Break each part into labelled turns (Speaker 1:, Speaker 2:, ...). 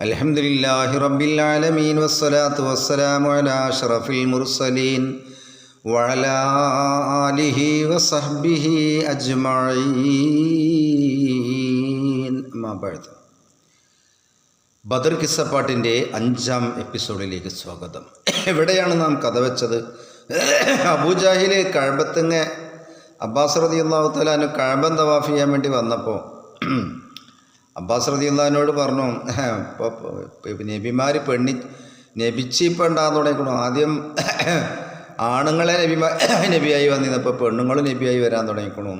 Speaker 1: الحمد لله رب العالمين والصلاة والسلام على أشرف المرسلين وعلى آله وصحبه أجمعين ما بعد ബദർ കിസ്സപ്പാട്ടിൻ്റെ അഞ്ചാം എപ്പിസോഡിലേക്ക് സ്വാഗതം എവിടെയാണ് നാം കഥ വെച്ചത് അബൂജാഹില് കഴമ്പത്തിങ്ങ അബ്ബാസ് റതി അള്ളാഹു തലാന് കഴമ്പൻ തവാഫ് ചെയ്യാൻ വേണ്ടി വന്നപ്പോൾ അബ്ബാസ് റതിയുള്ളതിനോട് പറഞ്ഞു ഇപ്പോൾ നബിമാർ പെണ്ണി നബിച്ചിപ്പുണ്ടാകുന്ന തുടങ്ങിക്കണു ആദ്യം ആണുങ്ങളെ നബിമാ നബിയായി വന്നിരുന്നപ്പോൾ പെണ്ണുങ്ങളും നബിയായി വരാൻ തുടങ്ങിക്കണു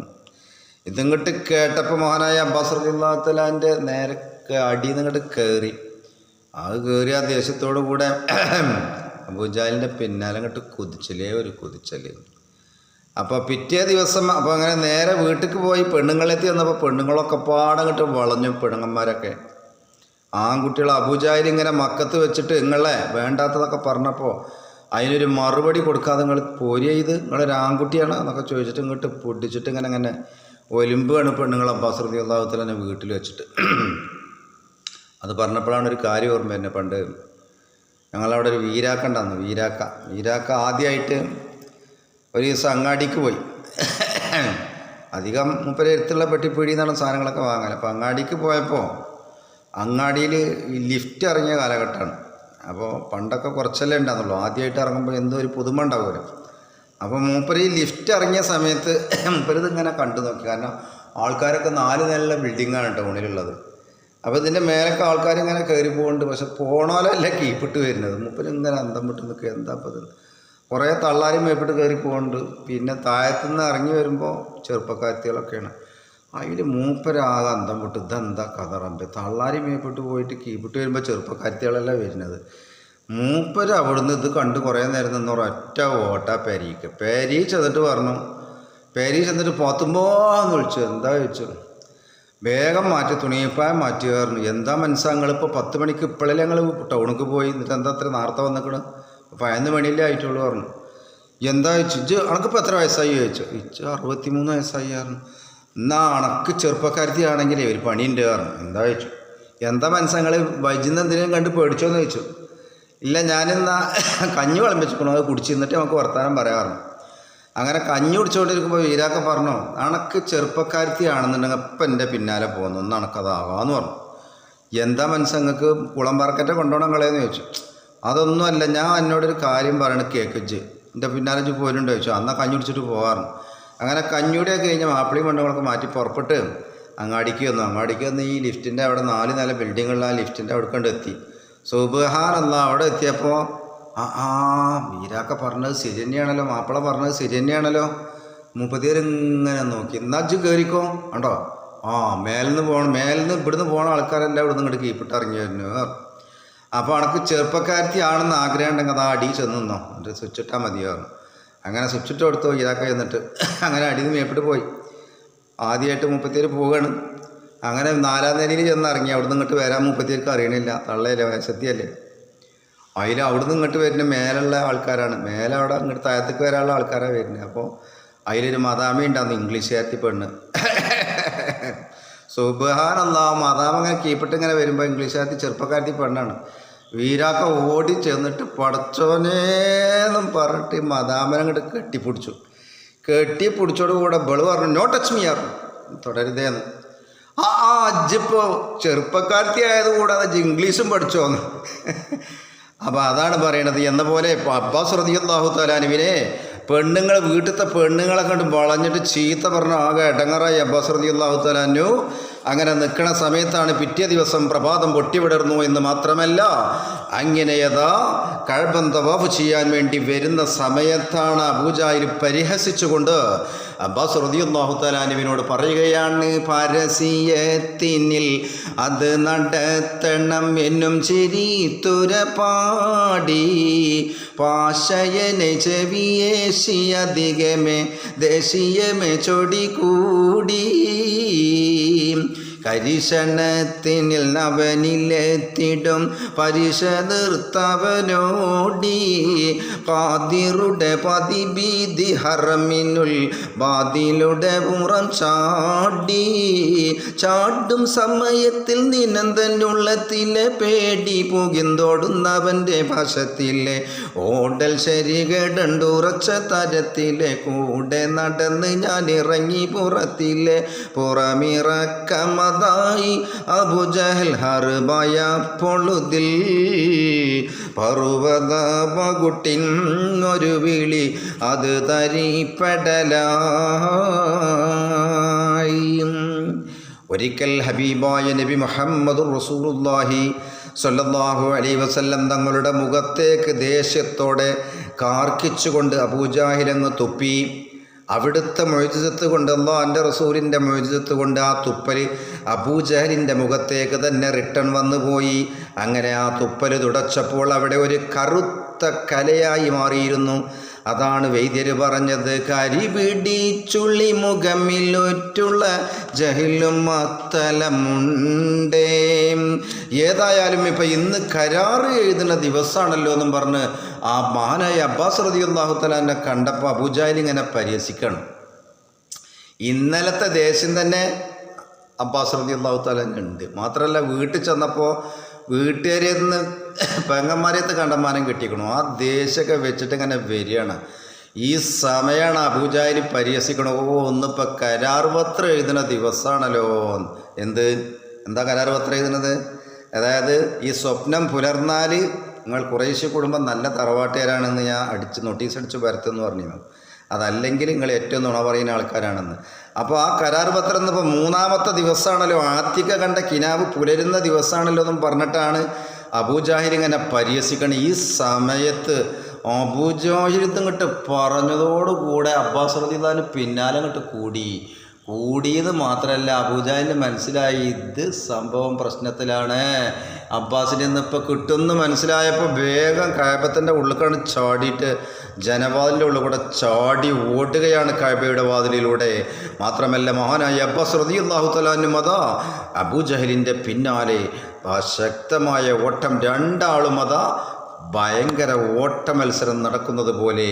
Speaker 1: ഇതിങ്ങോട്ട് കേട്ടപ്പോൾ മഹാനായ അബ്ബാസ് റതി അള്ളാഹു തലാന്റെ നേരെ അടിയിൽ നിന്നിങ്ങോട്ട് കയറി അത് കയറി ആ ദേശത്തോടു കൂടെ അബൂജാലിന്റെ പിന്നാലെ അങ്ങോട്ട് കുതിച്ചലേ ഒരു കുതിച്ചൽ. അപ്പോൾ പിറ്റേ ദിവസം അപ്പോൾ അങ്ങനെ നേരെ വീട്ടിലേക്ക് പോയി പെണ്ണുങ്ങളെത്തി വന്നപ്പോൾ പെണ്ണുങ്ങളൊക്കെ പാടങ്ങോട്ട് വളഞ്ഞു പെണ്ണുങ്ങന്മാരൊക്കെ. ആൺകുട്ടികൾ അബുജായിൽ ഇങ്ങനെ മക്കത്ത് വെച്ചിട്ട് നിങ്ങളെ വേണ്ടാത്തതൊക്കെ പറഞ്ഞപ്പോൾ അതിനൊരു മറുപടി കൊടുക്കാതെ നിങ്ങൾ പോരി ചെയ്ത്. നിങ്ങളൊരു ആൺകുട്ടിയാണ് എന്നൊക്കെ ചോദിച്ചിട്ട് ഇങ്ങോട്ട് പൊടിച്ചിട്ട് ഇങ്ങനെ അങ്ങനെ ഒലിമ്പാണ് പെണ്ണുങ്ങൾ അബ്ബാസ് റതി അള്ളാഹുത്തിൽ തന്നെ വീട്ടിൽ വെച്ചിട്ട്. അത് പറഞ്ഞപ്പോഴാണ് ഒരു കാര്യം ഓർമ്മ തന്നെ പണ്ട് ഞങ്ങളവിടെ ഒരു വീരാക്ക ഉണ്ടായിരുന്നു. വീരാക്ക. വീരാക്ക ആദ്യമായിട്ട് ഒരു ദിവസം അങ്ങാടിക്ക് പോയി. അധികം മുപ്പര അടുത്തുള്ള പെട്ടിപ്പീടി എന്നുള്ള സാധനങ്ങളൊക്കെ വാങ്ങാൻ അപ്പോൾ അങ്ങാടിക്ക് പോയപ്പോൾ അങ്ങാടിയിൽ ലിഫ്റ്റ് ഇറങ്ങിയ കാലഘട്ടമാണ്. അപ്പോൾ പണ്ടൊക്കെ കുറച്ചല്ലേ ഉണ്ടാകുന്നുള്ളൂ ആദ്യമായിട്ട് ഇറങ്ങുമ്പോൾ എന്തോ ഒരു പുതുമ ഉണ്ടാവുമല്ലോ അപ്പോൾ മൂപ്പര് ഈ ലിഫ്റ്റ് ഇറങ്ങിയ സമയത്ത് മൂപ്പരിത് ഇങ്ങനെ കണ്ടു നോക്കി. കാരണം ആൾക്കാരൊക്കെ നാല് നിലയുള്ള ബിൽഡിങ്ങാണ് കേട്ടോ ടൗണിലുള്ളത് അപ്പോൾ ഇതിന്റെ മേലൊക്കെ ആൾക്കാരിങ്ങനെ കയറി പോകുന്നുണ്ട് പക്ഷെ പോണോലല്ല കീപ്പിട്ട് വരുന്നത്. മൂപ്പര് ഇങ്ങനെ അന്തം വിട്ട് നിൽക്കുക. എന്താ അപ്പോൾ കുറേ തള്ളാരും മേപ്പിട്ട് കയറി പോകുന്നുണ്ട് പിന്നെ താഴത്തുനിന്ന് ഇറങ്ങി വരുമ്പോൾ ചെറുപ്പക്കാരത്തികളൊക്കെയാണ് അതിൽ മൂപ്പരാകെ അന്തം വിട്ട് ഇതെന്താ കഥറമ്പ് തള്ളാരി മേപ്പിട്ട് പോയിട്ട് കീപ്പിട്ട് വരുമ്പോൾ ചെറുപ്പക്കാരത്തികളല്ല വരുന്നത്. മൂപ്പര് അവിടുന്ന് ഇത് കണ്ട് കുറേ നേരം നിന്ന് ഒറ്റ ഓട്ട പെരീക്ക്. പെരീ ചെന്നിട്ട് പറഞ്ഞു. പെരീ ചെന്നിട്ട് പോത്തുമ്പോന്ന് വിളിച്ചു. എന്താ ചോദിച്ചു? വേഗം മാറ്റി തുണിയപ്പായം മാറ്റി കയറുന്നു എന്താ മനസ്സാ? നിങ്ങളിപ്പോൾ പത്ത് മണിക്ക് ഇപ്പോഴല്ലേ ഞങ്ങൾ ടൗണിക്ക് പോയി? എന്നിട്ട് എന്താ അത്ര നേരത്തെ വന്നിക്കണ്? പതിനൊന്ന് മണിയല്ലേ ആയിട്ടുള്ളൂ പറഞ്ഞു. എന്താ ചോദിച്ചു ഇജ്ജ് അണക്കിപ്പോൾ എത്ര വയസ്സായി ചോദിച്ചു. ഇച്ച് അറുപത്തി മൂന്ന് വയസ്സായി പറഞ്ഞു. എന്നാ അണക്ക് ചെറുപ്പക്കാരത്തി ആണെങ്കിലേ ഒരു പണിയുണ്ട് പറഞ്ഞു. എന്താ ചോദിച്ചു. എന്താ മനസ്സങ്ങൾ വൈജിന്ന് എന്തിനേലും കണ്ട് പേടിച്ചോന്ന് ചോദിച്ചു. ഇല്ല ഞാനിന്നാ കഞ്ഞി വിളമ്പിച്ചിക്കണോ അത് കുടിച്ചിരുന്നിട്ട് നമുക്ക് വർത്തമാനം പറയാറുണ്ട് അങ്ങനെ കഞ്ഞി കുടിച്ചുകൊണ്ടിരിക്കുമ്പോൾ വീരാക്ക പറഞ്ഞു അണക്ക് ചെറുപ്പക്കാരത്തി ആണെന്നുണ്ടെങ്കിൽ അപ്പം എന്റെ പിന്നാലെ പോകുന്നു ഒന്ന് അണക്കതാകാന്ന് പറഞ്ഞു. എന്താ മനസ്സങ്ങൾക്ക് കുളം പറക്കറ്റ കൊണ്ടുപോകണം കളയെന്ന് ചോദിച്ചു. അതൊന്നുമല്ല ഞാൻ എന്നോടൊരു കാര്യം പറയണ കേക്കിച്ച് എന്റെ പിന്നാലെ പോരുണ്ടോ ചോദിച്ചു. അന്നാ കഞ്ഞി കുടിച്ചിട്ട് പോകാറുണ്ട്. അങ്ങനെ കഞ്ഞിയുടെയൊക്കെ കഴിഞ്ഞ് മാപ്പിളിയും പെണ്ണുങ്ങളൊക്കെ മാറ്റി പുറപ്പെട്ട് അങ്ങാടിക്ക് വന്നു. അങ്ങാടിക്ക് വന്ന് ഈ ലിഫ്റ്റിന്റെ അവിടെ നാല് നില ബിൽഡിങ്ങുള്ള ആ ലിഫ്റ്റിന്റെ അവിടെ കണ്ട് എത്തി. സുബഹാനല്ല അവിടെ എത്തിയപ്പോൾ ആ ആ മീരാക്കെ പറഞ്ഞത് ശരി മാപ്പിള പറഞ്ഞത് ശരി തന്നെയാണല്ലോ. മുപ്പത്തിയേരിങ്ങനെ നോക്കി. എന്നാ അജ്ജ് കയറിക്കോ ഉണ്ടോ ആ മേലിൽ നിന്ന് പോകണം മേലിൽ നിന്ന് ഇവിടുന്ന് പോകണ ആൾക്കാരെല്ലാം ഇവിടുന്ന് ഇങ്ങോട്ട് കീപ്പിട്ട് ഇറങ്ങി വരുന്നു. അപ്പോൾ അണക്ക് ചെറുപ്പക്കാരത്തി ആണെന്ന് ആഗ്രഹം ഉണ്ടെങ്കിൽ അതാ അടി ചെന്ന് നിന്നോ. സ്വിച്ച് ഇട്ടാൽ മതിയായിരുന്നു അങ്ങനെ സ്വിച്ച് ഇട്ട് കൊടുത്തു. ഇതാക്കി എന്നിട്ട് അങ്ങനെ അടിയിൽ മേപ്പിട്ട് പോയി. ആദ്യമായിട്ട് മുപ്പത്തിയേര് പോവുകയാണ്. അങ്ങനെ നാലാം നിലയിൽ ചെന്ന് ഇറങ്ങി. അവിടുന്ന് ഇങ്ങോട്ട് വരാൻ മുപ്പത്തിയേർക്ക് അറിയണില്ല. തള്ളയല്ലേ? വയസ്സത്തിയല്ലേ അതിൽ അവിടുന്ന് ഇങ്ങോട്ട് വരുന്ന മേലുള്ള ആൾക്കാരാണ്. മേലെ അവിടെ ഇങ്ങോട്ട് താഴത്തേക്ക് വരാനുള്ള ആൾക്കാരാണ് വരുന്നത്. അപ്പോൾ അതിലൊരു മതാമി ഉണ്ടായിരുന്നു ഇംഗ്ലീഷുകാരത്തി പെണ്ണ്. സുബഹാനല്ല മതാം അങ്ങനെ കീപ്പിട്ട് ഇങ്ങനെ വരുമ്പോൾ ഇംഗ്ലീഷുകാരത്തി ചെറുപ്പക്കാരത്തി പെണ്ണാണ്. വീരാക്ക ഓടി ചെന്നിട്ട് പടച്ചോനേന്നും പറഞ്ഞിട്ട് മദാമനെ അങ്ങോട്ട് കെട്ടിപ്പിടിച്ചു. കെട്ടിപ്പിടിച്ചോട് കൂടെ ബൾ പറഞ്ഞു നോ ടച്ച് മീ ആർ തുടരുതേന്ന് ആ ആ അജ്ജിപ്പോൾ ചെറുപ്പക്കാരത്തി ആയത് കൂടാതെ ഇംഗ്ലീഷും പഠിച്ചോന്ന് അപ്പോൾ അതാണ് പറയണത്. എന്ന പോലെ അബ്ബാസ് റതിയാഹു തലാനുവിനെ പെണ്ണുങ്ങൾ വീട്ടിലത്തെ പെണ്ണുങ്ങളെ കണ്ട് വളഞ്ഞിട്ട് ചീത്ത പറഞ്ഞ ആകെ എടങ്ങറായി അബ്ബാസ് റതിയല്ലാഹു തലാനു അങ്ങനെ നിൽക്കുന്ന സമയത്താണ് പിറ്റേ ദിവസം പ്രഭാതം പൊട്ടിവിടർന്നു എന്ന് മാത്രമല്ല അങ്ങനെയതാ കഴബം തവാഫ് ചെയ്യാൻ വേണ്ടി വരുന്ന സമയത്താണ് അബൂജായിൽ പരിഹസിച്ചുകൊണ്ട് അബ്ബാസ് റതിയുല്ലാഹു തലാനുവിനോട് പറയുകയാണ് പരസ്യത്തിനിൽ അത് നടത്തണം എന്നും ചിരി പാടി പാശയനെ ചെവിയേശി അധികമേ ദേശീയമേ ചൊടി കൂടി കരിശണത്തിനിൽ അവനിലെത്തിടും പരിശതർത്തവനോടി കാതിറുടെ പതിബീതി ഹറമിനുൽ ബാതിലുടെ പുറം ചാടി. ചാടും സമയത്തിൽ നിനന്തനുള്ളത്തിലെ പേടി പുകിന്തോടുന്നവന്റെ വശത്തിലെ ഓടൽ ശരികടണ്ടുറച്ച തരത്തിലെ കൂടെ നടന്ന് ഞാൻ ഇറങ്ങി പുറത്തിലെ പുറമിറക്കമതായി അബുജഹൽ ഹർബയ പൊളുതിൽ പർവത പകുട്ടിൻ ഒരു വിളി അത് തരിപ്പെടലായി. ഒരിക്കൽ ഹബീബായ നബി മുഹമ്മദ് റസൂറുല്ലാഹി സൊല്ലാഹു അലൈ വസല്ലം തങ്ങളുടെ മുഖത്തേക്ക് ദേഷ്യത്തോടെ കാർക്കിച്ചുകൊണ്ട് അബൂജാഹിലങ്ങ് തുപ്പി. അവിടുത്തെ മൊഴിജിതത്ത് കൊണ്ട് എന്റെ റസൂലിന്റെ മൊഴിജിതത്ത് കൊണ്ട് ആ തുപ്പൽ അബൂജഹലിന്റെ മുഖത്തേക്ക് തന്നെ റിട്ടേൺ വന്നു പോയി. അങ്ങനെ ആ തുപ്പൽ തുടച്ചപ്പോൾ അവിടെ ഒരു കറുത്ത കലയായി മാറിയിരുന്നു. അതാണ് വൈദ്യര് പറഞ്ഞത്. കരിപിടിച്ചുള്ളി മുഖമിലൊറ്റുള്ള ജഹിലും അത്തലമുണ്ടേ ഏതായാലും ഇപ്പം ഇന്ന് കരാറ് എഴുതുന്ന ദിവസമാണല്ലോ എന്നും പറഞ്ഞ് ആ മഹാനായ അബ്ബാസ് റതി അള്ളാഹുത്തലാനെ കണ്ടപ്പോൾ അബുജാലി ഇങ്ങനെ പരിഹസിക്കണം. ഇന്നലത്തെ ദേശം തന്നെ അബ്ബാസ് റതി അള്ളാഹുത്തലാൻ ഉണ്ട് മാത്രമല്ല വീട്ടിൽ ചെന്നപ്പോൾ വീട്ടുകാരിൽ നിന്ന് പെങ്ങന്മാരെത്ത് കണ്ടമാനം കിട്ടിക്കണു ആ ദേശമൊക്കെ വെച്ചിട്ട് ഇങ്ങനെ വരികയാണ്. ഈ സമയമാണ് അബൂജാലി പരിഹസിക്കണോ. ഓ ഒന്നിപ്പോൾ കരാർ പത്രം എഴുതുന്ന ദിവസമാണല്ലോ എന്ത്? എന്താ കരാർ പത്രം എഴുതുന്നത്? അതായത് ഈ സ്വപ്നം പുലർന്നാൽ നിങ്ങൾ കുറേശ്ശെ കുടുംബം നല്ല തറവാട്ടുകാരാണെന്ന് ഞാൻ അടിച്ച് നോട്ടീസ് അടിച്ച് വരത്തെന്ന് പറഞ്ഞിരുന്നു. അതല്ലെങ്കിൽ നിങ്ങൾ ഏറ്റവും നുണ പറയുന്ന ആൾക്കാരാണെന്ന്. അപ്പോൾ ആ കരാർ പത്രം എന്നിപ്പോൾ മൂന്നാമത്തെ ദിവസമാണല്ലോ. ആത്തിക കണ്ട കിനാവ് പുലരുന്ന ദിവസമാണല്ലോ എന്നും പറഞ്ഞിട്ടാണ് അബൂജാഹിർ ഇങ്ങനെ പരിഹസിക്കണം ഈ സമയത്ത് അബൂജാഹിരത്ത് ഇങ്ങോട്ട് പറഞ്ഞതോടുകൂടെ അബ്ബാസ് റദിദാന് പിന്നാലെ അങ്ങോട്ട് കൂടി. കൂടിയത് മാത്രമല്ല അബൂജാലിന് മനസ്സിലായി ഇത് സംഭവം പ്രശ്നത്തിലാണ്. അബ്ബാസിന് ഇന്നിപ്പോൾ കിട്ടുമെന്ന് മനസ്സിലായപ്പോൾ വേഗം കായബത്തിന്റെ ഉള്ളിക്കാണ് ചാടിയിട്ട് ജനവാതിലിന്റെ ഉള്ളിൽ കൂടെ ചാടി ഓടുകയാണ് കായബയുടെ വാതിലിലൂടെ. മാത്രമല്ല മഹാനായ അബ്ബാസ് റതി അള്ളാഹു തലാനും അതാ അബൂജഹലിന്റെ പിന്നാലെ ആ ശക്തമായ ഓട്ടം രണ്ടാളും അതാ ഭയങ്കര ഓട്ട മത്സരം നടക്കുന്നത് പോലെ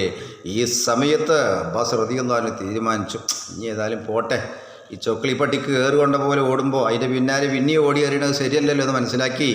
Speaker 1: ഈ സമയത്ത് അബ്ബാസ് റതിയൊന്നാലും തീരുമാനിച്ചു. ഇനി ഏതായാലും പോട്ടെ. ഈ ചൊക്കിളിപ്പട്ടിക്ക് കയറുകൊണ്ട പോലെ ഓടുമ്പോൾ അതിന്റെ പിന്നാലെ പിന്നെ ഓടി ശരിയല്ലല്ലോ എന്ന് മനസ്സിലാക്കി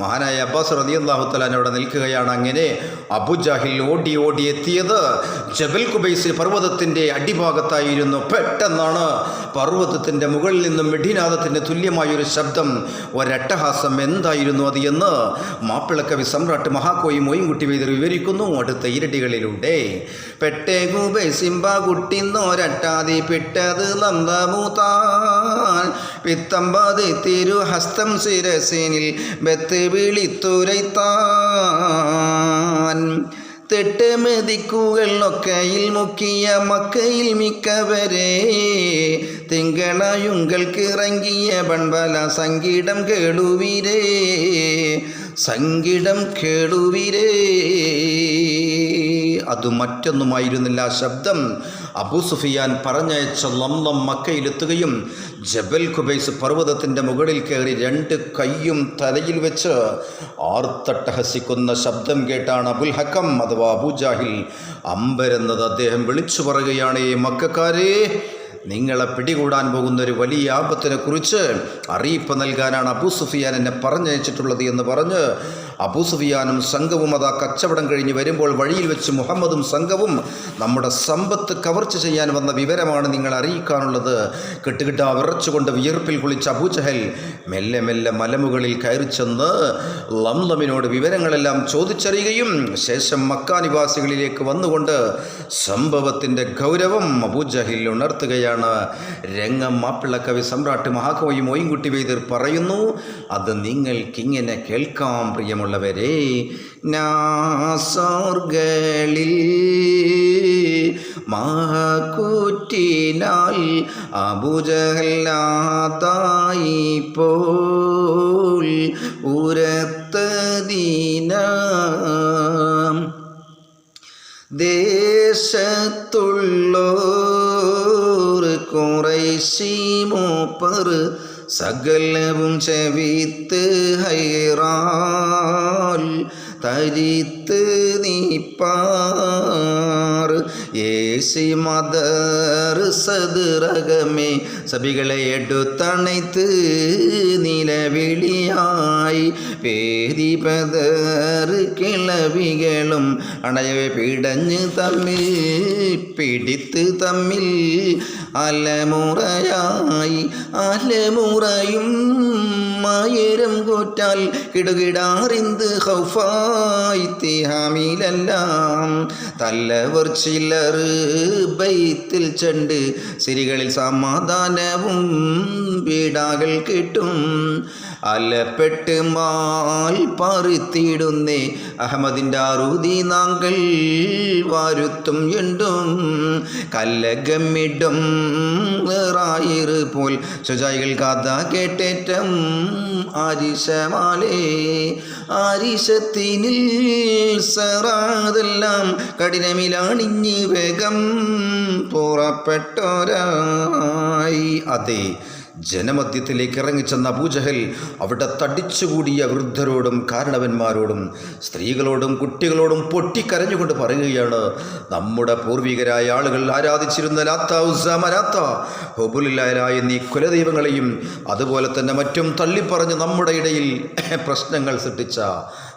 Speaker 1: മഹാനായ അബ്ബാസ് റതിയല്ലാഹുത്തലാൻ അവിടെ നിൽക്കുകയാണ്. അങ്ങനെ അബുജാഹിൽ ഓടി ഓടി എത്തിയത് ജബൽ കുബൈസ് പർവതത്തിന്റെ അടിഭാഗത്തായിരുന്നു. പെട്ടെന്നാണ് പർവതത്തിന്റെ മുകളിൽ നിന്നും മിഠിനാഥത്തിന്റെ തുല്യമായൊരു ശബ്ദം ഒരട്ടഹാസം എന്തായിരുന്നു അത് എന്ന് മാപ്പിളക്കവി സമ്രാട്ട് മഹാകോയി മോയിൻകുട്ടി വൈദ്യർ വിവരിക്കുന്നു. അടുത്ത ഇരട്ടികളിലൂടെ. പെട്ടേ കുബൈ സിംബ കുട്ടിന്നോരട്ടാതി പെട്ടത് നന്ദമൂത്താൻ. പിത്തമ്പത് തിരു ശിരസേനിൽ ബത്ത് വിളിത്തുരൈത്താൻ. തെട്ട് മെതിക്കുകളൊക്കെയിൽ മുക്കിയ മക്കയിൽ മിക്കവരെ തിങ്കളയുങ്കൾക്ക് ഇറങ്ങിയ പൺപല സംഗീതം കേളുവിരേ സംഗീതം കേളുവിരേ. അത് മറ്റൊന്നുമായിരുന്നില്ല. ശബ്ദം അബൂ സുഫിയാൻ പറഞ്ഞയച്ച ലംലം മക്കയിലെത്തുകയും ജബൽ ഖുബൈസ് പർവതത്തിന്റെ മുകളിൽ കയറി രണ്ട് കൈയും തലയിൽ വെച്ച് ആർത്തട്ടഹസിക്കുന്ന ശബ്ദം കേട്ടാണ് അബുൽ ഹക്കം അഥവാ അബൂജാഹിൽ അമ്പരെന്നത്. അദ്ദേഹം വിളിച്ചു പറയുകയാണ് മക്കാരെ നിങ്ങളെ പിടികൂടാൻ പോകുന്ന ഒരു വലിയ ആപത്തിനെക്കുറിച്ച് അറിയിപ്പ് നൽകാനാണ് അബൂ സുഫിയാൻ എന്നെ പറഞ്ഞയച്ചിട്ടുള്ളത് എന്ന് പറഞ്ഞ് അബൂ സുഫിയാനും സംഘവും അതാ കച്ചവടം കഴിഞ്ഞ് വരുമ്പോൾ വഴിയിൽ വെച്ച് മുഹമ്മദും സംഘവും നമ്മുടെ സമ്പത്ത് കവർച്ച ചെയ്യാൻ വന്ന വിവരമാണ് നിങ്ങൾ അറിയിക്കാനുള്ളത്. കെട്ടുകിട്ട വിറച്ചുകൊണ്ട് വിയർപ്പിൽ കുളിച്ച അബൂജഹൽ മെല്ലെ മെല്ലെ മലമുകളിൽ കയറി ചെന്ന് ലംലമിനോട് വിവരങ്ങളെല്ലാം ചോദിച്ചറിയുകയും ശേഷം മക്ക നിവാസികളിലേക്ക് വന്നുകൊണ്ട് സംഭവത്തിന്റെ ഗൗരവം അബൂജഹിൽ ഉണർത്തുകയാണ്. രംഗം മാപ്പിളക്കവി സമ്രാട്ട് മഹാകവി മോയിൻകുട്ടി വൈദ്യർ പറയുന്നു അത് നിങ്ങൾക്കിങ്ങനെ കേൾക്കാം പ്രിയമുള്ളവരെ നാസോർകളിൽ മഹക്കൂറ്റിനാൽ അബുജഹല്ലാതായി പോൽ ഉരത്തദീന ദേശത്തുള്ളോർ കുറൈശി മൂപ്പർ സകലവും ചെവിത്ത് ഹൈറാൽ തരിത്ത് നീപ്പാർ. AC mother സതുറകമേ സഭികളെ എടുത്തണൈത്ത് നിലവിളിയായി. പേരിപതർ കിളവികളും അണയവെ പിടഞ്ഞ് തമ്മിൽ പിടിത്ത് തമ്മിൽ അലമുറയായി. അലമുറയും മായരം കൂറ്റാൽ കിടുകിടാറിന്ത് ഹൗഫായി. തിഹാമിലെല്ലാം തല്ലവർ ബൈത്തിൽ ചെണ്ട്. സിരികളിൽ സമാധാനവും വീടാകൾ കിട്ടും. അലപ്പെട്ട് മാൽ പറിത്തിടുന്നേ. അഹമ്മദിന്റെ അറുതി നാങ്കൾ വാരുത്തും എണ്ടും. കല്ലകമിടും റായിറ് പോൽ. സുജായികൾ കഥ കേട്ടേറ്റം ആരിശമാലേ. ആരിശത്തിനിൽ സറാതെല്ലാം കഠിനമിലാണിഞ്ഞ് വേഗം പുറപ്പെട്ടോരായി അതെ ജനമധ്യത്തിലേക്ക് ഇറങ്ങിച്ചെന്ന അബൂജഹൽ അവിടെ തടിച്ചുകൂടിയ വൃദ്ധരോടും കാരണവന്മാരോടും സ്ത്രീകളോടും കുട്ടികളോടും പൊട്ടിക്കരഞ്ഞുകൊണ്ട് പറയുകയാണ് നമ്മുടെ പൂർവികരായ ആളുകൾ ആരാധിച്ചിരുന്ന ലാത്ത ഉസ്സ ഹൊബുലിലായ എന്നീ കുലദൈവങ്ങളെയും അതുപോലെ തന്നെ മറ്റും തള്ളിപ്പറഞ്ഞ് നമ്മുടെ ഇടയിൽ പ്രശ്നങ്ങൾ സൃഷ്ടിച്ച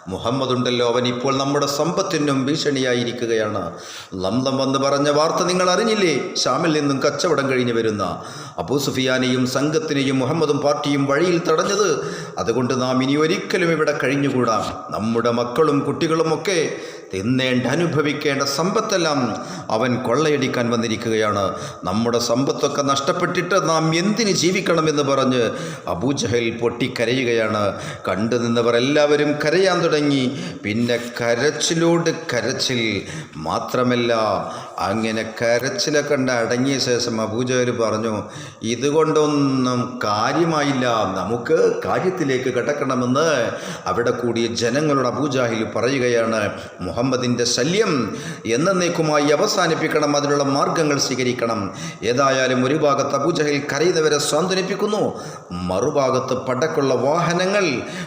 Speaker 1: മുഹമ്മദ് ഉണ്ടല്ലോ അവൻ ഇപ്പോൾ നമ്മുടെ സമ്പത്തിനും ഭീഷണിയായിരിക്കുകയാണ്. ലംലം വന്ന് പറഞ്ഞ വാർത്ത നിങ്ങൾ അറിഞ്ഞില്ലേ? ഷാമിൽ നിന്നും കച്ചവടം കഴിഞ്ഞു വരുന്ന അബൂ സുഫിയാനെയും സംഘത്തിനെയും മുഹമ്മദും പാർട്ടിയും വഴിയിൽ തടഞ്ഞത്. അതുകൊണ്ട് നാം ഇനി ഒരിക്കലും ഇവിടെ കഴിഞ്ഞുകൂടാ. നമ്മുടെ മക്കളും കുട്ടികളുമൊക്കെ തിന്നേണ്ട അനുഭവിക്കേണ്ട സമ്പത്തെല്ലാം അവൻ കൊള്ളയടിക്കാൻ വന്നിരിക്കുകയാണ്. നമ്മുടെ സമ്പത്തൊക്കെ നഷ്ടപ്പെട്ടിട്ട് നാം എന്തിന് ജീവിക്കണമെന്ന് പറഞ്ഞ് അബൂജഹൽ പൊട്ടിക്കരയുകയാണ്. കണ്ടു നിന്നവർ എല്ലാവരും കരയാൻ തുടങ്ങി. പിന്നെ കരച്ചിലോട് കരച്ചിൽ മാത്രമല്ല അങ്ങനെ കരച്ചിലെ കണ്ട് അടങ്ങിയ ശേഷം അബൂജഹൽ പറഞ്ഞു ഇതുകൊണ്ടൊന്നും കാര്യമായില്ല. നമുക്ക് കാര്യത്തിലേക്ക് കിടക്കണമെന്ന് അവിടെ കൂടിയ ജനങ്ങളുടെ അബൂജാഹിൽ പറയുകയാണ്. മുഹമ്മദിന്റെ ശല്യം എന്നേക്കുമായി അവസാനിപ്പിക്കണം. അതിനുള്ള മാർഗങ്ങൾ സ്വീകരിക്കണം. ഏതായാലും ഒരു ഭാഗത്ത് അബുജഹൽ കരയുന്നവരെ സ്വാന്തനിപ്പിക്കുന്നു. മറുഭാഗത്ത് പടക്കുള്ള വാഹനങ്ങൾ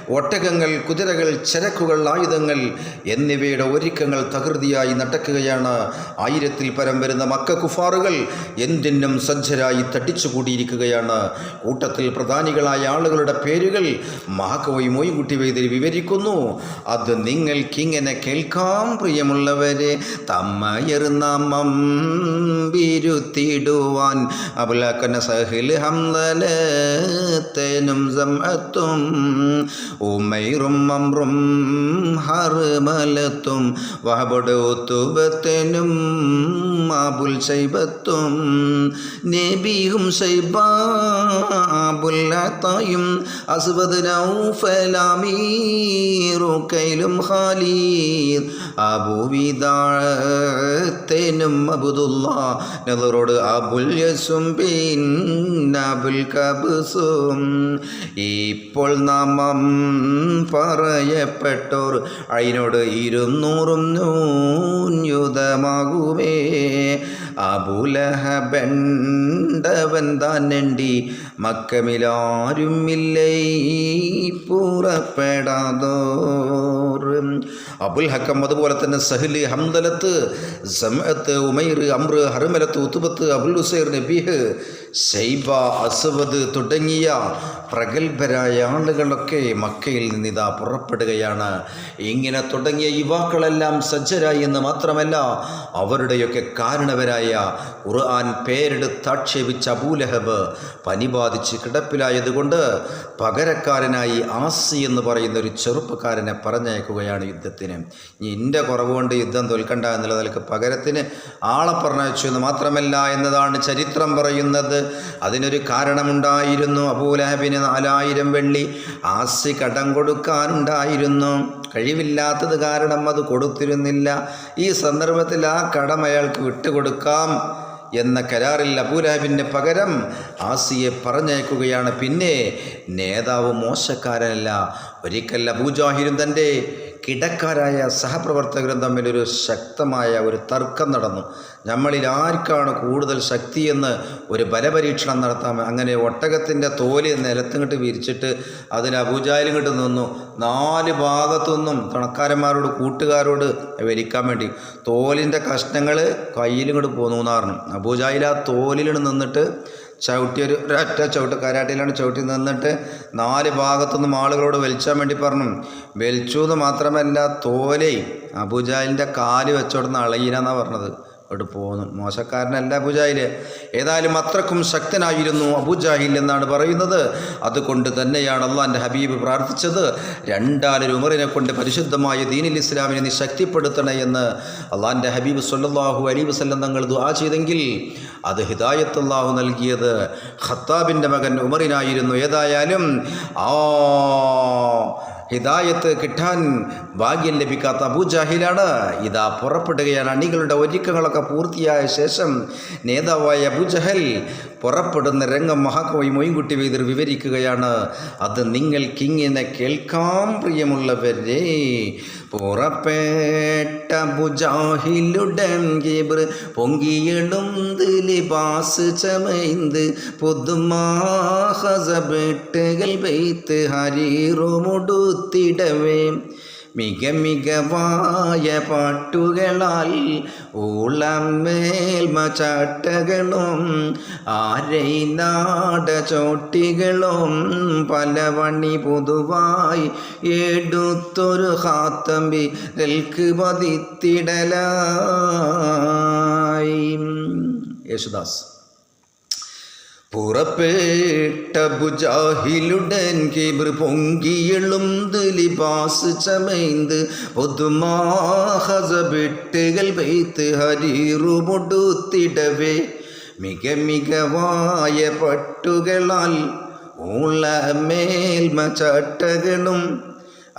Speaker 1: ഒട്ടകങ്ങൾ കുതിരകൾ ചരക്കുകൾ ആയുധങ്ങൾ എന്നിവയുടെ ഒരുക്കങ്ങൾ തകൃതിയായി നടക്കുകയാണ്. ആയിരത്തിൽ പരം വരുന്ന മക്ക കുഫാറുകൾ എന്തിനും സജ്ജരായി തട്ടിച്ചുകൂടിയിരിക്കുകയാണ്. കൂട്ടത്തിൽ പ്രധാനികളായ ആളുകളുടെ പേരുകൾ മഹാകവി മൊയ്കുട്ടി വൈദ്യർ വിവരിക്കുന്നു. അത് നിങ്ങൾക്കിങ്ങനെ കേൾക്കാം? പ്രിയമുള്ളവരെ തമ്മയർ നാമം ബിരുത്തിടുവാൻ അബുലാക്കന സഹിൽ ഹംലലത്തേനും സംഅത്തും ഉമൈറും അമ്രും ഹർമലത്തും വഹബട് മാബുൽ ശൈബത്തും നബിയും ശൈബാബുല്ലാത്തായും അസ്വദ് നൗഫലാമീറുക്കയിലും ഖാലീദ് അബുവിദാഴത്തേനും അബുദുല്ല നെതറോട് അബുൽ യസും പിന്നെ അബുൽ കബുസും ഇപ്പോൾ നാമം പറയപ്പെട്ടോർ അതിനോട് ഇരുന്നൂറും നൂന്യുതമാകുമേ. അബുലഹബണ്ടവൻ താനെണ്ടി മക്കമിലാരുമില്ലേ? പുറപ്പെടാതോർ. അബുൽ ഹക്കം അതുപോലെ തന്നെ സഹൽ ഹംദലത്ത് സമത്ത് ഉമൈർ അമ്ര ഹർമലത്ത് ഉത്തുബത്ത് അബുൽ ഹുസൈർ നബീഹ് സൈബ അസ്വദ് തുടങ്ങിയ പ്രഗത്ഭരായ ആളുകളൊക്കെ മക്കയിൽ നിന്നിതാ പുറപ്പെടുകയാണ്. ഇങ്ങനെ തുടങ്ങിയ യുവാക്കളെല്ലാം സജ്ജരായി എന്ന് മാത്രമല്ല അവരുടെയൊക്കെ കാരണവരായ ഖുർആൻ പേരെടുത്താക്ഷേപിച്ച അബൂലഹബ് പനി ബാധിച്ച് കിടപ്പിലായതുകൊണ്ട് പകരക്കാരനായി ആസി എന്ന് പറയുന്ന ഒരു ചെറുപ്പക്കാരനെ പറഞ്ഞയക്കുകയാണ് യുദ്ധത്തിന്. ഇനി എന്റെ കുറവ് കൊണ്ട് യുദ്ധം തോൽക്കണ്ട എന്നുള്ള നിലയ്ക്ക് പകരത്തിന് ആളെ പറഞ്ഞയച്ചു എന്ന് മാത്രമല്ല എന്നതാണ് ചരിത്രം പറയുന്നത്. അതിനൊരു കാരണമുണ്ടായിരുന്നു അബൂലഹബിന്. നാലായിരം വെള്ളി ആസി കടം കൊടുക്കാനുണ്ടായിരുന്നു. കഴിവില്ലാത്തത് കാരണം അത് കൊടുത്തിരുന്നില്ല. ഈ സന്ദർഭത്തിൽ ആ കടം അയാൾക്ക് വിട്ടുകൊടുക്കാം എന്ന കരാറിൽ അബൂലാബിന് പകരം ആസിയെ പറഞ്ഞയക്കുകയാണ്. പിന്നെ നേതാവ് മോശക്കാരനല്ല ഒരിക്കൽ അബൂജാഹിരും തന്റെ കിടക്കാരായ സഹപ്രവർത്തകരും തമ്മിലൊരു ശക്തമായ ഒരു തർക്കം നടന്നു. നമ്മളിൽ ആർക്കാണ് കൂടുതൽ ശക്തിയെന്ന് ഒരു ബലപരീക്ഷണം നടത്താം അങ്ങനെ ഒട്ടകത്തിന്റെ തോൽ നിലത്തിങ്ങോട്ട് വിരിച്ചിട്ട് അതിൽ അബൂജാലും നിന്നു. നാല് ഭാഗത്തുനിന്നും തണക്കാരന്മാരോട് കൂട്ടുകാരോട് വലിക്കാൻ വേണ്ടി തോലിന്റെ കഷ്ണങ്ങൾ കയ്യിലിങ്ങോട്ട് പോന്നു എന്ന് പറഞ്ഞു അബൂജാഹിൽ ആ തോലിൽ നിന്നിട്ട് ചവിട്ടി ഒരു ഒറ്റ ചവിട്ട് കരാട്ടയിലാണ് ചവിട്ടി നിന്നിട്ട് നാല് ഭാഗത്തുനിന്നും ആളുകളോട് വലിച്ചാൻ വേണ്ടി പറഞ്ഞു. വലിച്ചു എന്ന് മാത്രമല്ല തോലേ അബുജാലിന്റെ കാൽ വെച്ചോടുന്ന അളയിലെന്നാണ് പറഞ്ഞത്. അവിടെ പോന്നു മോശക്കാരനല്ല അബുജാഹിൽ ഏതായാലും അത്രക്കും ശക്തനായിരുന്നു അബുജാഹിൽ എന്നാണ് പറയുന്നത്. അതുകൊണ്ട് തന്നെയാണ് അള്ളാന്റെ ഹബീബ് പ്രാർത്ഥിച്ചത്. രണ്ടാലൊരു ഉമറിനെ കൊണ്ട് പരിശുദ്ധമായ ദീനിൽ ഇസ്ലാമിനെ നീ ശക്തിപ്പെടുത്തണേ എന്ന് അള്ളാന്റെ ഹബീബ് സല്ലാഹു അലി വസല്ലം തങ്ങൾ ദുആ ചെയ്തെങ്കിൽ അത് ഹിദായത്തല്ലാഹു നൽകിയത് ഖത്താബിന്റെ മകൻ ഉമറിനായിരുന്നു. ഏതായാലും ആ ഹിദായത്ത് കിട്ടാൻ ഭാഗ്യം ലഭിക്കാത്ത അബൂജാഹിലാണ്. ഇതാ പുറപ്പെടുകയാണ്. അണികളുടെ ഒരുക്കങ്ങളൊക്കെ പൂർത്തിയായ ശേഷം നേതാവായ അബൂജഹൽ പുറപ്പെടുന്ന രംഗം മഹാകവി മൊയ്ൻകുട്ടി വെയ്തർ വിവരിക്കുകയാണ്. അത് നിങ്ങൾക്കിങ്ങനെ കേൾക്കാം പ്രിയമുള്ളവരെ. പുറപ്പെട്ട ബുജാഹിലുടൻ ഗിബ്ർ പൊങ്കിയെഴുന്ത് ലിബാസ് ചമൈന്ത് പുതുമാഹസബെട്ടുകൾ വെയ്ത്ത് ഹരീറുമുടുത്തിടവേ മിക മികവായ പാട്ടുകളാൽ ഊളം മേൽമ ചാട്ടകളും ആരൈ നാട ചോട്ടികളും പലവണി പൊതുവായി എടുത്തൊരു ഹാത്തമ്പി നെൽക്ക് പതിത്തിടലായി. യേശുദാസ്. പുറപ്പെട്ട ബുജാഹിലുടൻ കിബർ പൊങ്കിയെളുന്ത് ലിബാസ് ചമൈന്ത് ഒതുമാഹസബിട്ടുകൾ വെയ്ത്ത് ഹരീറു പൊടുത്തിടവേ മിക മികവായ പട്ടുകളാൽ ഉള്ള മേൽമ ചട്ടകളും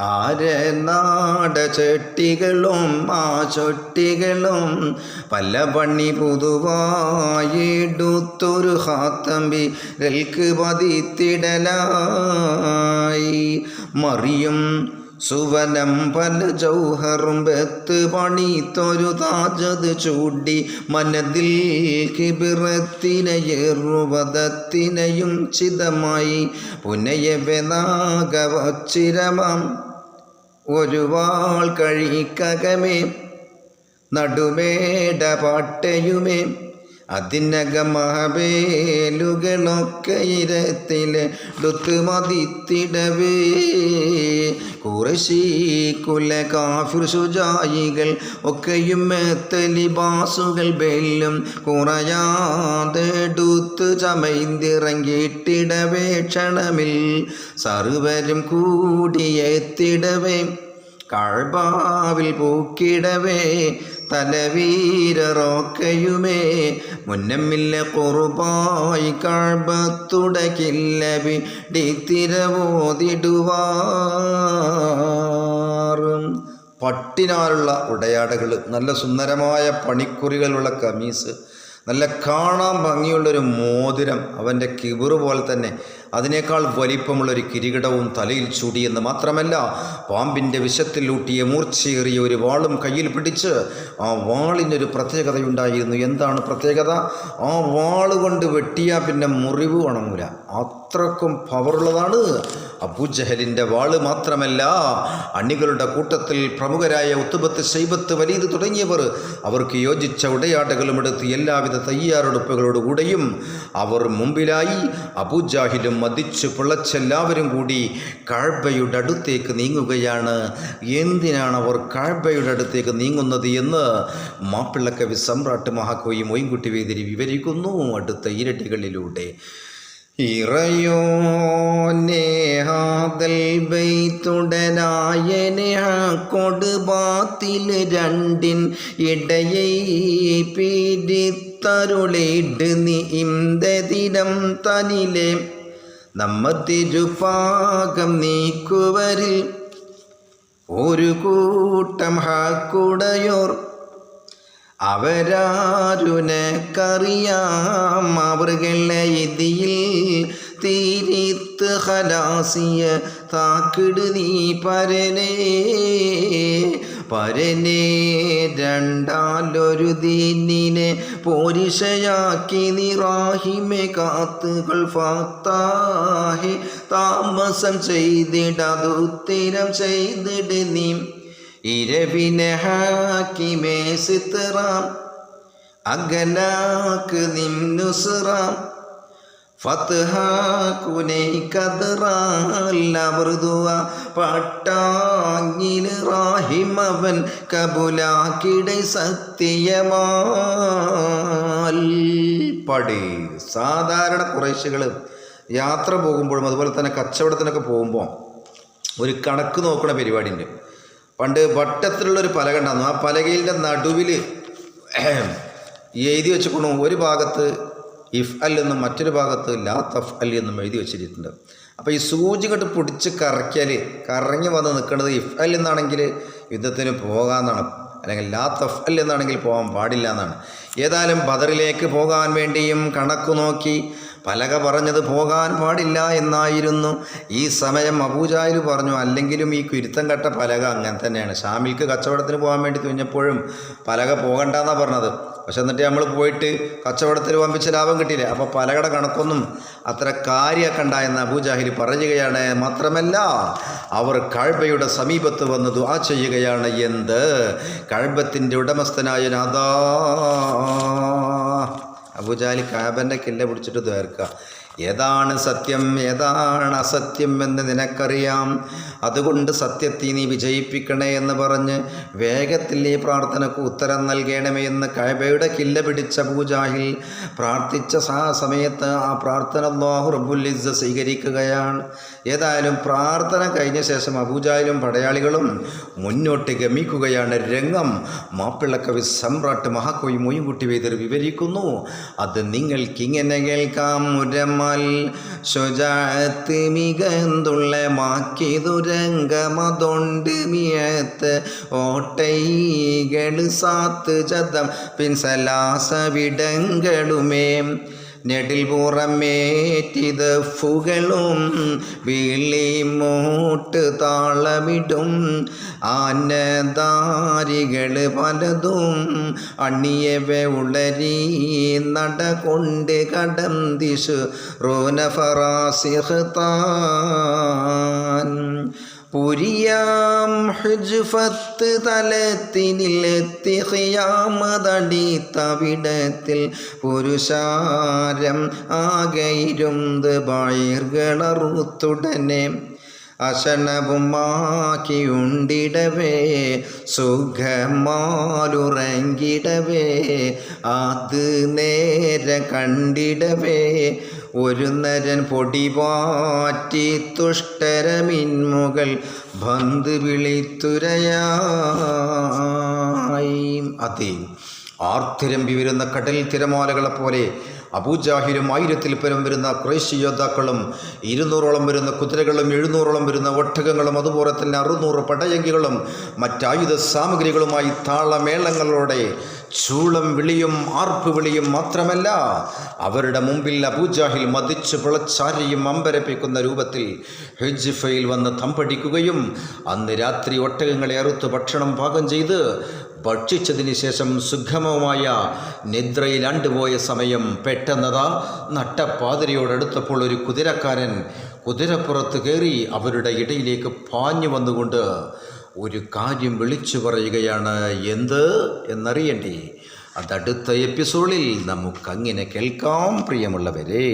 Speaker 1: ആരനാട ചെട്ടികളും ആ ചൊട്ടികളും പല പണി പുതുവായിടുത്തൊരു ഹാത്തമ്പി രൽക്ക് പതിത്തിടലായി. മറിയും സുവനം പല ജൗഹറും വെത്ത് പണിത്തൊരു താജത് ചൂടി മനതിൽ കിബിറത്തിനയേറുവതത്തിനെയും ചിതമായി. പുനയവനാഗവച്ചിരമാം ഒരു വാൾ കഴിക്കകമേ നടുമേട പാട്ടയുമേ അതിനകമഹബേലുകളൊക്കെ ഇരത്തിലെ ഡുത്ത് മതിത്തിടവേ. കുറശി കുല കാഫിർ സുജായികൾ ഒക്കെയും മെത്തലിബാസുകൾ ബെല്ലും കുറയാതെടുത്ത് ചമൈന്തിറങ്ങിയിട്ടിടവേ. ക്ഷണമിൽ സർവരും കൂടിയെത്തിടവേ കഴ്ബാവിൽ പൂക്കിടവേ തലവീരറോക്കയുമേ. മുന്നമ്മില്ല കുറുപായി കഴ്ബത്തുടക്കില്ല വിടിത്തിരവോതിടുവാറും പട്ടിനാലുള്ള ഉടയാടകൾ നല്ല സുന്ദരമായ പണിക്കുറികളുള്ള കമീസ് നല്ല കാണാൻ ഭംഗിയുള്ളൊരു മോതിരം അവന്റെ കിബിറ് പോലെ തന്നെ അതിനേക്കാൾ വലിപ്പമുള്ളൊരു കിരീടവും തലയിൽ ചൂടിയെന്ന് മാത്രമല്ല പാമ്പിന്റെ വിഷത്തിൽ ഊട്ടിയ മൂർച്ചയേറിയ ഒരു വാളും കയ്യിൽ പിടിച്ച് ആ വാളിനൊരു പ്രത്യേകതയുണ്ടായിരുന്നു. എന്താണ് പ്രത്യേകത? ആ വാൾ കൊണ്ട് വെട്ടിയാൽ പിന്നെ മുറിവ് വണങ്ങൂല അത്രക്കും പവറുള്ളതാണ് അബുജഹലിന്റെ വാൾ മാത്രമല്ല അണികളുടെ കൂട്ടത്തിൽ പ്രമുഖരായ ഉത്തുബത്ത് ശൈബത്ത് വലീദ് തുടങ്ങിയവർ അവർക്ക് യോജിച്ച ഉടയാടകളും എടുത്ത് എല്ലാവിധ തയ്യാറെടുപ്പുകളോടുകൂടെയും അവർ മുമ്പിലായി അബുജാഹിലും മതിച്ചു പിളച്ചെല്ലാവരും കൂടി കാഴ്ബയുടെ അടുത്തേക്ക് നീങ്ങുകയാണ്. എന്തിനാണ് അവർ കാഴ്ബയുടെ അടുത്തേക്ക് നീങ്ങുന്നത് എന്ന് മാപ്പിളക്കവി സമ്രാട്ട് മഹാകവി മൊയ്ൻകുട്ടി വേദിരി വിവരിക്കുന്നു. അടുത്ത ഇരട്ടികളിലൂടെ കൊടുബാത്തിൽ രണ്ടിൻ ഇടയെ പിരിത്തരുളിട് നീ ഇന്തതിരം തനിലെ നമ്മ തിരുപാകം നീക്കുവരിൽ. ഒരു കൂട്ടം ഹാക്കുടയോർ അവരാരുനക്കറിയാം അവർകളെ ഇതിൽ തീരിത്ത് ഹലാസിയ താക്കിട് നീ പരനേ. പരനേ രണ്ടാലൊരു ദീനിനെ പോരിഷയാക്കി നിറാഹിമെ കാത്തുകൾ ഫാത്താഹെ. താമസം ചെയ്തിടതുത്തിരം ചെയ്തിട് നീ ഇരവിനെ ഹാക്കിമേ സിത്തറാം അകലാക്ക് നിം നുസ്റാം ഫത്ഹാക്കുനെ കതറാലവൃതുവ പട്ടാങ്ങിന് റാഹിമവൻ കബുലാക്കിട സത്യമാൽ. പടി. സാധാരണ കുറേശ്ശകൾ യാത്ര പോകുമ്പോഴും അതുപോലെ തന്നെ കച്ചവടത്തിനൊക്കെ പോകുമ്പോൾ ഒരു കണക്ക് നോക്കണ പരിപാടിയുണ്ട്. പണ്ട് വട്ടത്തിലുള്ളൊരു പലക ഉണ്ടായിരുന്നു. ആ പലകയിന്റെ നടുവിൽ എഴുതി വെച്ചിക്കണു ഒരു ഭാഗത്ത് ഇഫ് അൽ എന്നും മറ്റൊരു ഭാഗത്ത് ലാ തഫ് അൽ എന്നും എഴുതി വെച്ചിട്ടുണ്ട്. അപ്പോൾ ഈ സൂചി കെട്ട് പിടിച്ച് കറക്കിയാൽ കറങ്ങി വന്ന് നിൽക്കുന്നത് ഇഫ് അൽ എന്നാണെങ്കിൽ യുദ്ധത്തിന് പോകാമെന്നാണ്. അല്ലെങ്കിൽ ലാ തഫ് അൽ എന്നാണെങ്കിൽ പോകാൻ പാടില്ല എന്നാണ്. ഏതായാലും ബദറിലേക്ക് പോകാൻ വേണ്ടിയും കണക്ക് നോക്കി പലക പറഞ്ഞത് പോകാൻ പാടില്ല എന്നായിരുന്നു. ഈ സമയം അബൂജായിൽ പറഞ്ഞു അല്ലെങ്കിലും ഈ കുരുത്തം കട്ട പലക അങ്ങനെ തന്നെയാണ്. ഷാമിൽക്ക് കച്ചവടത്തിന് പോകാൻ വേണ്ടി തുഞ്ഞപ്പോഴും പലക പോകണ്ടെന്നാണ് പറഞ്ഞത്. പക്ഷെ എന്നിട്ട് നമ്മൾ പോയിട്ട് കച്ചവടത്തിൽ വമ്പിച്ച ലാഭം കിട്ടിയില്ല? അപ്പോൾ പലകയുടെ കണക്കൊന്നും അത്ര കാര്യമൊക്കെ ഉണ്ടായെന്ന് അബൂജാഹിൽ പറയുകയാണ്. മാത്രമല്ല അവർ കഴബയുടെ സമീപത്ത് വന്ന് ദുആ ചെയ്യുകയാണ്. എന്ത്? കഴബത്തിന്റെ ഉടമസ്ഥനായ നാദാ അബുജാലി കാബന്റെ കില്ല പിടിച്ചിട്ട് തീർക്കുക ഏതാണ് സത്യം ഏതാണ് അസത്യം എന്ന് നിനക്കറിയാം. അതുകൊണ്ട് സത്യത്തെ നീ വിജയിപ്പിക്കണേ എന്ന് പറഞ്ഞ് വേഗത്തിൽ ഈ പ്രാർത്ഥനക്ക് ഉത്തരം നൽകണമേ എന്ന് കഴബയുടെ കില്ല പിടിച്ച പൂജാഹിൽ പ്രാർത്ഥിച്ച ആ സമയത്ത് ആ പ്രാർത്ഥന അള്ളാഹു റബ്ബുല്ലിസ് സ്വീകരിക്കുകയാണ്. ഏതായാലും പ്രാർത്ഥന കഴിഞ്ഞ ശേഷം അബൂജാഹിലും പടയാളികളും മുന്നോട്ട് ഗമിക്കുകയാണ്. രംഗം മാപ്പിളക്കവി സമ്രാട്ട് മഹാകവി മൊയ്ൻകുട്ടി വേദർ വിവരിക്കുന്നു. അത് നിങ്ങൾക്കിങ്ങനെ കേൾക്കാം. മുരമൽ ശുചാത്ത് മികന്തുള്ള മാക്കിയതു രംഗമതൊണ്ട് മിയത്ത് ഓട്ടൈകൾ സാത്ത് ചതം പിൻസലാസവിടങ്ങളുമേ നെടിൽ പുറമേറ്റിത് ഫുകളും വിളി മൂട്ട് താളമിടും. ആനദാരികൾ പലതും അണിയവെ ഉളരി നട കൊണ്ട് കടം ദിശു റോന ഫറാസിഹ് താൻ. പുരിയാം ഹുജ്ഫത്ത് തലത്തിനിലെത്തി ഹിയാമതടി തവിടത്തിൽ പുരുഷാരം ആകയിരുന്ന് ബായിർകളറുത്തുടനെ അശനവുമാക്കിയുണ്ടിടവേ സുഖമാലുറങ്ങിടവേ അത് നേരെ കണ്ടിടവേ ഒരു നരൻ പൊടിപാറ്റി തുഷ്ടരമിന്മുകൾ ബന്ധ് വിളിത്തുരയായി. അതേ. ആർത്തിരമ്പി വരുന്ന കടൽ തിരമാലകളെ പോലെ അബൂജാഹിലും ആയിരത്തിൽ പരം വരുന്ന ക്രൈശി യോദ്ധാക്കളും ഇരുന്നൂറോളം വരുന്ന കുതിരകളും എഴുന്നൂറോളം വരുന്ന ഒട്ടകങ്ങളും അതുപോലെ തന്നെ അറുന്നൂറ് പടയങ്കികളും മറ്റായുധ സാമഗ്രികളുമായി താളമേളങ്ങളോടെ ചൂളം വിളിയും ആർപ്പ് വിളിയും മാത്രമല്ല അവരുടെ മുമ്പിൽ അബൂജാഹിൽ മതിച്ച് പിളച്ചാരിയും അമ്പരപ്പിക്കുന്ന രൂപത്തിൽ ഹിജ്ഫയിൽ വന്ന് തമ്പടിക്കുകയും അന്ന് രാത്രി ഒട്ടകങ്ങളെ അറുത്ത് ഭക്ഷണം പാകം ചെയ്ത് ഭക്ഷിച്ചതിന് ശേഷം സുഖമമായ നിദ്രയിൽ അണ്ടുപോയ സമയം പെട്ടെന്നതാ നട്ടപ്പാതിരയോടടുത്തപ്പോൾ ഒരു കുതിരക്കാരൻ കുതിരപ്പുറത്ത് കയറി അവരുടെ ഇടയിലേക്ക് പാഞ്ഞു വന്നുകൊണ്ട് ഒരു കാര്യം വിളിച്ചു പറയുകയാണ് എന്ത് എന്നറിയണ്ടേ? അതടുത്ത എപ്പിസോഡിൽ നമുക്കങ്ങനെ കേൾക്കാം പ്രിയമുള്ളവരെ.